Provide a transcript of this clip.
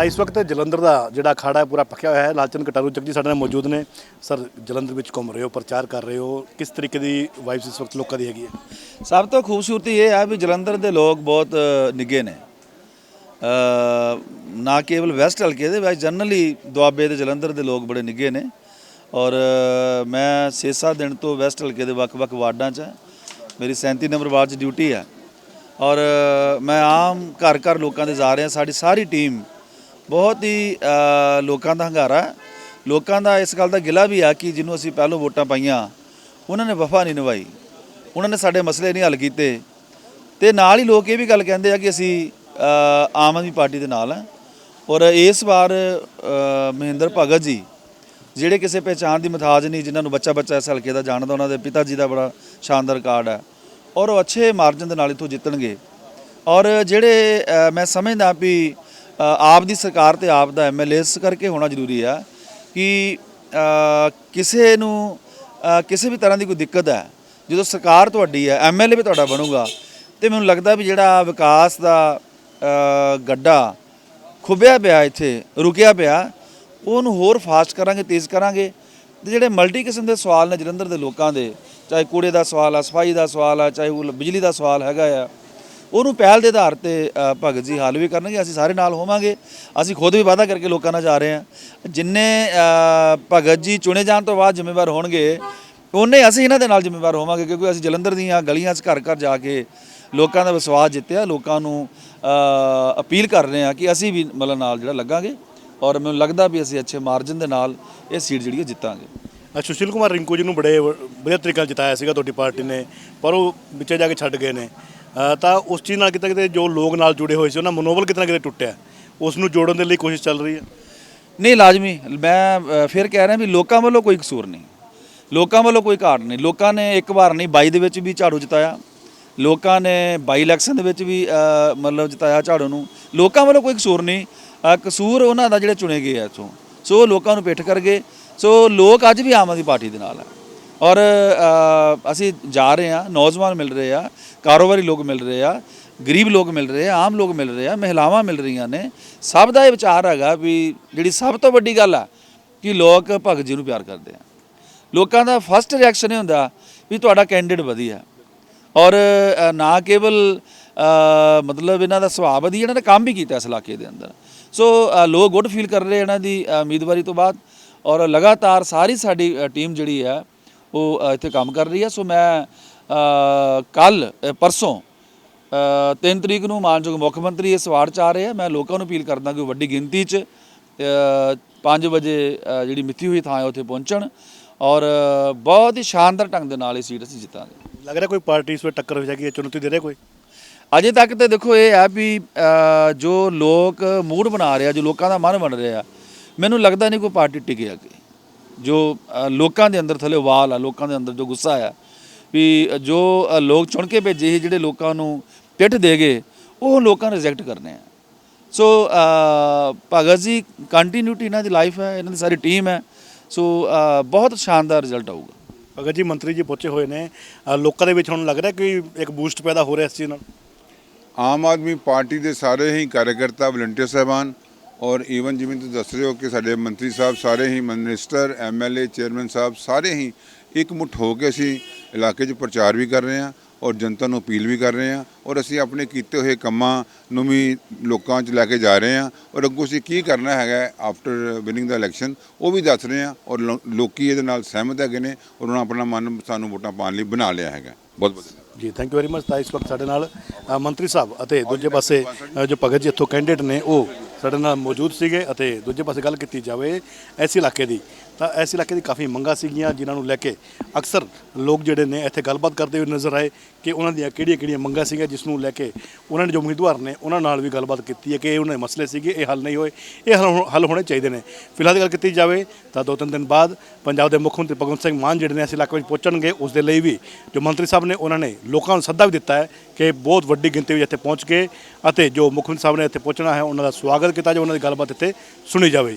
ਤਾਂ ਇਸ ਵਕਤ ਜਲੰਧਰ ਦਾ ਜਿਹੜਾ ਅਖਾੜਾ ਹੈ ਪੂਰਾ ਪੱਕਿਆ ਹੋਇਆ ਹੈ। ਲਾਲਚੰਦ ਕਟਾਰੂ ਚੱਕ ਜੀ ਸਾਡੇ ਨਾਲ ਮੌਜੂਦ ਨੇ। ਸਰ ਜਲੰਧਰ ਵਿੱਚ ਘੁੰਮ ਰਹੇ ਹੋ ਪ੍ਰਚਾਰ ਕਰ ਰਹੇ ਹੋ। ਕਿਸ ਤਰੀਕੇ ਦੀ ਵਾਈਬਸ ਇਸ ਵਕਤ ਲੋਕਾਂ ਦੀ ਹੈਗੀ ਹੈ? ਸਭ ਤੋਂ ਖੂਬਸੂਰਤੀ ਇਹ ਹੈ ਵੀ ਜਲੰਧਰ ਦੇ ਲੋਕ ਬਹੁਤ ਅ, ਨਿੱਘੇ ਨੇ। ਨਾ ਕੇਵਲ ਵੈਸਟ ਹਲਕੇ ਦੇ ਵਿੱਚ ਜਨਰਲੀ ਦੁਆਬੇ ਦੇ ਜਲੰਧਰ ਦੇ ਲੋਕ ਬੜੇ ਨਿੱਘੇ ਨੇ। ਔਰ ਮੈਂ 6-7 ਦਿਨ ਤੋਂ ਵੈਸਟ ਹਲਕੇ ਦੇ ਵੱਖ-ਵੱਖ ਵਾਰਡਾਂ 'ਚ ਮੇਰੀ 37 ਨੰਬਰ ਵਾਰਡ 'ਚ ਡਿਊਟੀ ਹੈ। ਔਰ ਮੈਂ ਆਮ ਘਰ ਘਰ ਲੋਕਾਂ ਦੇ ਜਾ ਰਿਹਾ ਸਾਡੀ ਸਾਰੀ ਟੀਮ ਬਹੁਤ ਹੀ ਲੋਕਾਂ ਦਾ ਹੰਗਾਰਾ ਲੋਕਾਂ ਦਾ ਇਸ ਗੱਲ ਦਾ ਗਿਲਾ ਵੀ ਆ ਕਿ ਜਿਹਨੂੰ ਅਸੀਂ ਪਹਿਲੋਂ ਵੋਟਾਂ ਪਾਈਆਂ, ਉਹਨਾਂ ਨੇ ਵਫਾ ਨਹੀਂ ਨਿਭਾਈ। ਉਹਨਾਂ ਨੇ ਸਾਡੇ ਮਸਲੇ ਨਹੀਂ ਹੱਲ ਕੀਤੇ। ਤੇ ਨਾਲ ਹੀ ਲੋਕ ਇਹ ਵੀ ਗੱਲ ਕਹਿੰਦੇ ਆ ਕਿ ਅਸੀਂ ਆਮ ਆਦਮੀ ਪਾਰਟੀ ਦੇ ਨਾਲ ਹਾਂ। ਔਰ ਇਸ ਵਾਰ ਮਹਿੰਦਰ ਭਗਤ ਜੀ, ਜਿਹੜੇ ਕਿਸੇ ਪਹਿਚਾਣ ਦੀ ਮਥਾਜ ਨਹੀਂ, ਜਿਨ੍ਹਾਂ ਨੂੰ ਬੱਚਾ ਬੱਚਾ ਇਸ ਹਲਕੇ ਦਾ ਜਾਣਦਾ, ਉਹਨਾਂ ਦੇ ਪਿਤਾ ਜੀ ਦਾ ਬੜਾ ਸ਼ਾਨਦਾਰ ਰਿਕਾਰਡ ਹੈ। ਔਰ ਉਹ ਅੱਛੇ ਮਾਰਜਨ ਦੇ ਨਾਲ ਇਥੋਂ ਜਿੱਤਣਗੇ। ਔਰ ਜਿਹੜੇ ਮੈਂ ਸਮਝਦਾ ਵੀ ਆਪ ਦੀ ਸਰਕਾਰ ਤੇ ਆਪ ਦਾ ਐਮਐਲਏ ਇਸ ਕਰਕੇ ਹੋਣਾ ਜ਼ਰੂਰੀ ਆ ਕਿ ਕਿਸੇ ਨੂੰ ਕਿਸੇ ਵੀ ਤਰ੍ਹਾਂ ਦੀ ਕੋਈ ਦਿੱਕਤ ਹੈ, ਜਦੋਂ ਸਰਕਾਰ ਤੁਹਾਡੀ ਹੈ ਐਮਐਲਏ ਵੀ ਤੁਹਾਡਾ ਬਣੂਗਾ, ਤੇ ਮੈਨੂੰ ਲੱਗਦਾ ਵੀ ਜਿਹੜਾ ਵਿਕਾਸ ਦਾ ਗੱਡਾ ਖੁੱਬਿਆ ਪਿਆ ਇੱਥੇ, ਰੁਕਿਆ ਪਿਆ, ਉਹਨੂੰ ਹੋਰ ਫਾਸਟ ਕਰਾਂਗੇ, ਤੇਜ਼ ਕਰਾਂਗੇ, ਤੇ ਜਿਹੜੇ ਮਲਟੀ ਕਿਸਮ ਦੇ ਸਵਾਲ ਨੇ ਜਲੰਧਰ ਦੇ ਲੋਕਾਂ ਦੇ, ਚਾਹੇ ਕੂੜੇ ਦਾ ਸਵਾਲ ਆ, ਸਫ਼ਾਈ ਦਾ ਸਵਾਲ ਆ, ਚਾਹੇ ਉਹ ਬਿਜਲੀ ਦਾ ਸਵਾਲ ਹੈਗਾ ਆ ਉਹਨੂੰ ਪਹਿਲ ਦੇ ਆਧਾਰ ਤੇ ਭਗਤ ਜੀ ਹੱਲ ਵੀ ਕਰਨਗੇ ਅਸੀਂ ਸਾਰੇ ਨਾਲ ਹੋਵਾਂਗੇ। ਅਸੀਂ ਖੁਦ ਵੀ ਵਾਅਦਾ ਕਰਕੇ ਲੋਕਾਂ ਨਾਲ ਜਾ ਰਹੇ ਹਾਂ। ਜਿੰਨੇ ਭਗਤ ਜੀ ਚੁਣੇ ਜਾਣ ਤੋਂ ਬਾਅਦ ਜ਼ਿੰਮੇਵਾਰ ਹੋਣਗੇ ਉਹਨੇ ਅਸੀਂ ਇਹਨਾਂ ਦੇ ਨਾਲ ਜ਼ਿੰਮੇਵਾਰ ਹੋਵਾਂਗੇ ਕਿਉਂਕਿ ਅਸੀਂ ਜਲੰਧਰ ਦੀਆਂ ਗਲੀਆਂ 'ਚ ਘਰ ਘਰ ਜਾ ਕੇ ਲੋਕਾਂ ਦਾ ਵਿਸ਼ਵਾਸ ਜਿੱਤਿਆ ਲੋਕਾਂ ਨੂੰ ਅਪੀਲ ਕਰ ਰਹੇ ਹਾਂ ਕਿ ਅਸੀਂ ਵੀ ਮਤਲਬ ਨਾਲ ਜਿਹੜਾ ਲੱਗਾਂਗੇ ਔਰ ਮੈਨੂੰ ਲੱਗਦਾ ਵੀ ਅਸੀਂ ਅੱਛੇ ਮਾਰਜਨ ਦੇ ਨਾਲ ਇਹ ਸੀਟ ਜਿਹੜੀ ਹੈ ਜਿੱਤਾਂਗੇ। ਅ, ਸੁਸ਼ੀਲ ਕੁਮਾਰ ਰਿੰਕੂ ਜੀ ਨੂੰ ਬੜੇ ਵਧੀਆ ਤਰੀਕੇ ਨਾਲ ਜਿਤਾਇਆ ਸੀਗਾ ਤੁਹਾਡੀ ਪਾਰਟੀ ਨੇ ਪਰ ਉਹ ਵਿੱਚੇ ਜਾ ਕੇ ਛੱਡ ਗਏ ਨੇ। ਤਾਂ ਉਸ ਚੀਜ਼ ਨਾਲ ਕਿਤੇ ਕਿਤੇ ਜੋ ਲੋਕ ਨਾਲ ਜੁੜੇ ਹੋਏ ਸੀ, ਉਹਨਾਂ ਮਨੋਬਲ ਕਿਤੇ ਨਾ ਕਿਤੇ ਟੁੱਟਿਆ। ਉਸ ਨੂੰ ਜੋੜਨ ਦੇ ਲਈ ਕੋਸ਼ਿਸ਼ ਚੱਲ ਰਹੀ ਹੈ। ਨਹੀਂ, ਲਾਜ਼ਮੀ। ਮੈਂ ਫਿਰ ਕਹਿ ਰਿਹਾ ਵੀ ਲੋਕਾਂ ਵੱਲੋਂ ਕੋਈ ਕਸੂਰ ਨਹੀਂ। ਲੋਕਾਂ ਵੱਲੋਂ ਕੋਈ ਘਾਟ ਨਹੀਂ। ਲੋਕਾਂ ਨੇ ਇੱਕ ਵਾਰ ਨਹੀਂ 22 ਦੇ ਵਿੱਚ ਵੀ ਝਾੜੂ ਜਿਤਾਇਆ। ਲੋਕਾਂ ਨੇ ਬਾਈ ਇਲੈਕਸ਼ਨ ਦੇ ਵਿੱਚ ਵੀ ਮਤਲਬ ਜਿਤਾਇਆ ਝਾੜੂ ਨੂੰ। ਲੋਕਾਂ ਵੱਲੋਂ ਕੋਈ ਕਸੂਰ ਨਹੀਂ। ਕਸੂਰ ਉਹਨਾਂ ਦਾ ਜਿਹੜੇ ਚੁਣੇ ਗਏ ਆ ਇੱਥੋਂ। ਸੋ ਉਹ ਲੋਕਾਂ ਨੂੰ ਪਿੱਠ ਕਰ ਗਏ ਸੋ ਲੋਕ ਅੱਜ ਵੀ ਆਮ ਆਦਮੀ ਪਾਰਟੀ ਦੇ ਨਾਲ ਆ। ਔਰ ਅਸੀਂ ਜਾ ਰਹੇ ਆ ਨੌਜਵਾਨ ਮਿਲ ਰਹੇ ਆ, ਕਾਰੋਬਾਰੀ ਲੋਕ ਮਿਲ ਰਹੇ ਆ, ਗਰੀਬ ਲੋਕ ਮਿਲ ਰਹੇ ਆ, ਆਮ ਲੋਕ ਮਿਲ ਰਹੇ ਆ, ਮਹਿਲਾਵਾਂ ਮਿਲ ਰਹੀਆਂ ਨੇ। ਸਭ ਦਾ ਇਹ ਵਿਚਾਰ ਹੈਗਾ ਵੀ ਜਿਹੜੀ ਸਭ ਤੋਂ ਵੱਡੀ ਗੱਲ ਆ, ਕਿ ਲੋਕ ਭਗਤ ਜੀ ਨੂੰ ਪਿਆਰ ਕਰਦੇ ਆ। ਲੋਕਾਂ ਦਾ ਫਸਟ ਰਿਐਕਸ਼ਨ ਇਹ ਹੁੰਦਾ ਵੀ ਤੁਹਾਡਾ ਕੈਂਡੀਡੇਟ ਵਧੀਆ। ਔਰ ਨਾ ਕੇਵਲ ਮਤਲਬ ਇਹਨਾਂ ਦਾ ਸੁਭਾਅ ਵਧੀਆ, ਇਹਨਾਂ ਨੇ ਕੰਮ ਵੀ ਕੀਤਾ ਇਸ ਇਲਾਕੇ ਦੇ ਅੰਦਰ। ਸੋ ਲੋਕ ਗੁੱਡ ਫੀਲ ਕਰ ਰਹੇ ਇਹਨਾਂ ਦੀ ਉਮੀਦਵਾਰੀ ਤੋਂ ਬਾਅਦ। ਔਰ ਲਗਾਤਾਰ ਸਾਰੀ ਸਾਡੀ ਟੀਮ ਜਿਹੜੀ ਆ ਉਹ ਇੱਥੇ ਕੰਮ ਕਰ ਰਹੀ ਹੈ ਸੋ ਮੈਂ ਕੱਲ ਪਰਸੋਂ ਤਿੰਨ ਤਰੀਕ ਨੂੰ ਮਾਨਯੋਗ ਮੁੱਖ ਮੰਤਰੀ ਇਸ ਵਾਰਡ ਚ ਆ ਰਹੇ ਆ। ਮੈਂ ਲੋਕਾਂ ਨੂੰ ਅਪੀਲ ਕਰਦਾ ਕਿ ਵੱਡੀ ਗਿਣਤੀ ਚ 5 ਵਜੇ ਜਿਹੜੀ ਮਿੱਥੀ ਹੋਈ ਥਾਂ ਹੈ ਉੱਥੇ ਪਹੁੰਚਣ ਔਰ ਬਹੁਤ ਹੀ ਸ਼ਾਨਦਾਰ ਢੰਗ ਦੇ ਨਾਲ ਇਹ ਸੀਟ ਅਸੀਂ ਜਿੱਤਾਂਗੇ। ਲੱਗ ਰਿਹਾ ਕੋਈ ਪਾਰਟੀ ਇਸ ਵੇਲੇ ਟੱਕਰ ਹੋ ਜਾਏਗੀ ਚੁਣੌਤੀ ਦੇ ਰਿਹਾ ਕੋਈ? ਅਜੇ ਤੱਕ ਤੇ ਦੇਖੋ ਇਹ ਹੈ ਵੀ ਜੋ ਲੋਕ ਮੂਡ ਬਣਾ ਰਿਹਾ ਜੋ ਲੋਕਾਂ ਦਾ ਮਨ ਬਣ ਰਿਹਾ ਮੈਨੂੰ ਲੱਗਦਾ ਨਹੀਂ ਕੋਈ ਪਾਰਟੀ ਟਿਕੇ ਅੱਗੇ। ਜੋ ਲੋਕਾਂ ਦੇ ਅੰਦਰ ਥੱਲੇ ਵਾਲ ਆ ਲੋਕਾਂ ਦੇ ਅੰਦਰ ਜੋ ਗੁੱਸਾ ਆ ਵੀ ਜੋ ਲੋਕ ਚੁਣ ਕੇ ਭੇਜੇ ਸੀ ਜਿਹੜੇ ਲੋਕਾਂ ਨੂੰ ਪਿੱਠ ਦੇ ਗਏ ਉਹ ਲੋਕਾਂ ਨੇ ਰਿਜੈਕਟ ਕਰਨੇ ਆ। ਸੋ ਭਗਤ ਜੀ ਕੰਟੀਨਿਊਟੀ ਇਹਨਾਂ ਦੀ ਲਾਈਫ ਹੈ ਇਹਨਾਂ ਦੀ ਸਾਰੀ ਟੀਮ ਹੈ ਸੋ ਬਹੁਤ ਸ਼ਾਨਦਾਰ ਰਿਜ਼ਲਟ ਆਊਗਾ। ਅਗਰ ਜੀ ਮੰਤਰੀ ਜੀ ਪਹੁੰਚੇ ਹੋਏ ਨੇ ਲੋਕਾਂ ਦੇ ਵਿੱਚ ਹੁਣ ਲੱਗ ਰਿਹਾ ਕਿ ਇੱਕ ਬੂਸਟ ਪੈਦਾ ਹੋ ਰਿਹਾ ਇਸ ਚੀਜ਼ ਨਾਲ? ਆਮ ਆਦਮੀ ਪਾਰਟੀ ਦੇ ਸਾਰੇ ਹੀ ਕਾਰਜਕਰਤਾ ਵਲੰਟੀਅਰ ਸਾਹਿਬਾਨ ਔਰ ਈਵਨ ਜਿਵੇਂ ਤੁਸੀਂ ਦੱਸ ਰਹੇ ਹੋ ਕਿ ਸਾਡੇ ਮੰਤਰੀ ਸਾਹਿਬ ਸਾਰੇ ਹੀ ਮਿਨਿਸਟਰ ਐਮਐਲਏ ਚੇਅਰਮੈਨ ਸਾਹਿਬ ਸਾਰੇ ਹੀ ਇੱਕ ਮੁੱਠ ਹੋ ਕੇ ਅਸੀਂ ਇਲਾਕੇ 'ਚ ਪ੍ਰਚਾਰ ਵੀ ਕਰ ਰਹੇ ਹਾਂ ਔਰ ਜਨਤਾ ਨੂੰ ਅਪੀਲ ਵੀ ਕਰ ਰਹੇ ਹਾਂ ਔਰ ਅਸੀਂ ਆਪਣੇ ਕੀਤੇ ਹੋਏ ਕੰਮਾਂ ਨੂੰ ਵੀ ਲੋਕਾਂ 'ਚ ਲੈ ਕੇ ਜਾ ਰਹੇ ਹਾਂ ਔਰ ਅੱਗੋਂ ਅਸੀਂ ਕੀ ਕਰਨਾ ਹੈਗਾ ਆਫਟਰ ਵਿਨਿੰਗ ਦਾ ਇਲੈਕਸ਼ਨ ਉਹ ਵੀ ਦੱਸ ਰਹੇ ਹਾਂ ਔਰ ਲੋ- ਲੋਕੀ ਇਹਦੇ ਨਾਲ ਸਹਿਮਤ ਹੈਗੇ ਨੇ ਔਰ ਉਹਨਾਂ ਆਪਣਾ ਮਨ ਸਾਨੂੰ ਵੋਟਾਂ ਪਾਉਣ ਲਈ ਬਣਾ ਲਿਆ ਹੈਗਾ। ਬਹੁਤ ਬਹੁਤ ਜੀ ਥੈਂਕ ਯੂ ਵੈਰੀ ਮਚ ਤਾਂ ਇਸ ਵਕਤ ਸਾਡੇ ਨਾਲ ਮੰਤਰੀ ਸਾਹਿਬ ਅਤੇ ਦੂਜੇ ਪਾਸੇ ਜੋ ਭਗਤ ਜੀ ਇੱਥੋਂ ਕੈਂਡੀਡੇਟ ਨੇ, ਉਹ ਸਾਡੇ ਨਾਲ ਮੌਜੂਦ ਸੀਗੇ ਅਤੇ ਦੂਜੇ ਪਾਸੇ ਗੱਲ ਕੀਤੀ ਜਾਵੇ ਇਸ ਇਲਾਕੇ ਦੀ। ਤਾਂ ਇਸ ਇਲਾਕੇ ਦੀ ਕਾਫੀ ਮੰਗਾਂ ਸੀਗੀਆਂ, ਜਿਨ੍ਹਾਂ ਨੂੰ ਲੈ ਕੇ ਅਕਸਰ ਲੋਕ ਜਿਹੜੇ ਨੇ ਇੱਥੇ ਗੱਲਬਾਤ ਕਰਦੇ ਹੋਏ ਨਜ਼ਰ ਆਏ ਕਿ ਉਹਨਾਂ ਦੀਆਂ ਕਿਹੜੀਆਂ-ਕਿਹੜੀਆਂ ਮੰਗਾਂ ਸੀਗੀਆਂ, ਜਿਸ ਨੂੰ ਲੈ ਕੇ ਉਹਨਾਂ ਨੇ ਜੋ ਉਮੀਦਵਾਰ ਨੇ ਉਹਨਾਂ ਨਾਲ ਵੀ ਗੱਲਬਾਤ ਕੀਤੀ ਹੈ ਕਿ ਇਹ ਉਹਨਾਂ ਦੇ ਮਸਲੇ ਸੀਗੇ, ਇਹ ਹੱਲ ਨਹੀਂ ਹੋਏ, ਇਹ ਹੱਲ ਹੋ- ਹੱਲ ਹੋਣੇ ਚਾਹੀਦੇ ਨੇ। ਫਿਲਹਾਲ ਦੀ ਗੱਲ ਕੀਤੀ ਜਾਵੇ ਤਾਂ ਦੋ ਤਿੰਨ ਦਿਨ ਬਾਅਦ ਪੰਜਾਬ ਦੇ ਮੁੱਖ ਮੰਤਰੀ ਭਗਵੰਤ ਸਿੰਘ ਮਾਨ ਜਿਹੜੇ ਨੇ ਇਸ ਇਲਾਕੇ ਵਿੱਚ ਪਹੁੰਚਣਗੇ, ਉਸ ਦੇ ਲਈ ਵੀ ਜੋ ਮੰਤਰੀ ਸਾਹਿਬ ਨੇ ਉਹਨਾਂ ਨੇ ਲੋਕਾਂ ਨੂੰ ਸੱਦਾ ਵੀ ਦਿੱਤਾ ਹੈ ਕਿ ਬਹੁਤ ਵੱਡੀ ਗਿਣਤੀ ਵਿੱਚ ਇੱਥੇ ਪਹੁੰਚ ਕੇ ਅਤੇ ਜੋ ਮੁੱਖ ਮੰਤਰੀ ਸਾਹਿਬ ਨੇ ਇੱਥੇ ਪਹੁੰਚਣਾ ਹੈ, ਉਹਨਾਂ ਦਾ ਸਵਾਗਤ ਕੀਤਾ ਜਾਵੇ, ਉਹਨਾਂ ਦੀ ਗੱਲਬਾਤ ਇੱਥੇ ਸੁਣੀ ਜਾਵੇ।